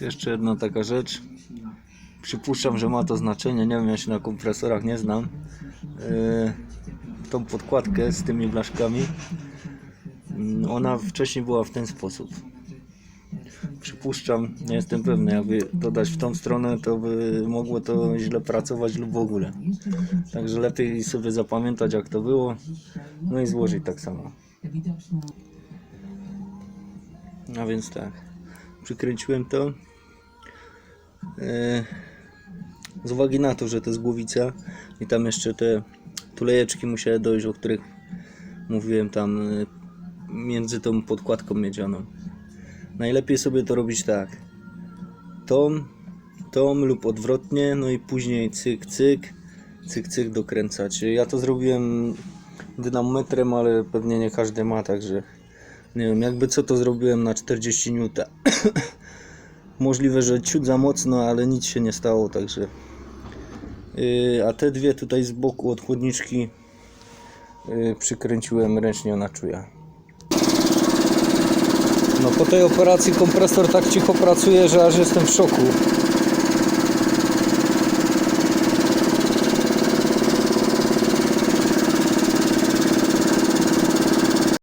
Jeszcze jedna taka rzecz. Przypuszczam, że ma to znaczenie. Nie wiem, ja się na kompresorach nie znam. Yy, tą podkładkę z tymi blaszkami. mm, Ona wcześniej była w ten sposób. Przypuszczam, nie jestem pewny, jakby dodać w tą stronę, to by mogło to źle pracować lub w ogóle. Także lepiej sobie zapamiętać, jak to było, no i złożyć tak samo. A więc tak, przykręciłem to. E, Z uwagi na to, że to jest głowica i tam jeszcze te tulejeczki musiały dojść, o których mówiłem tam e, między tą podkładką miedzianą. Najlepiej sobie to robić tak. Tom, tom lub odwrotnie, no i później cyk, cyk, cyk, cyk dokręcać. Ja to zrobiłem dynamometrem, ale pewnie nie każdy ma, także nie wiem, jakby co to zrobiłem na 40 N. Możliwe, że ciut za mocno, ale nic się nie stało, także. Yy, a te dwie tutaj z boku od chłodniczki yy, przykręciłem ręcznie na czuja. No po tej operacji kompresor tak cicho pracuje, że aż jestem w szoku.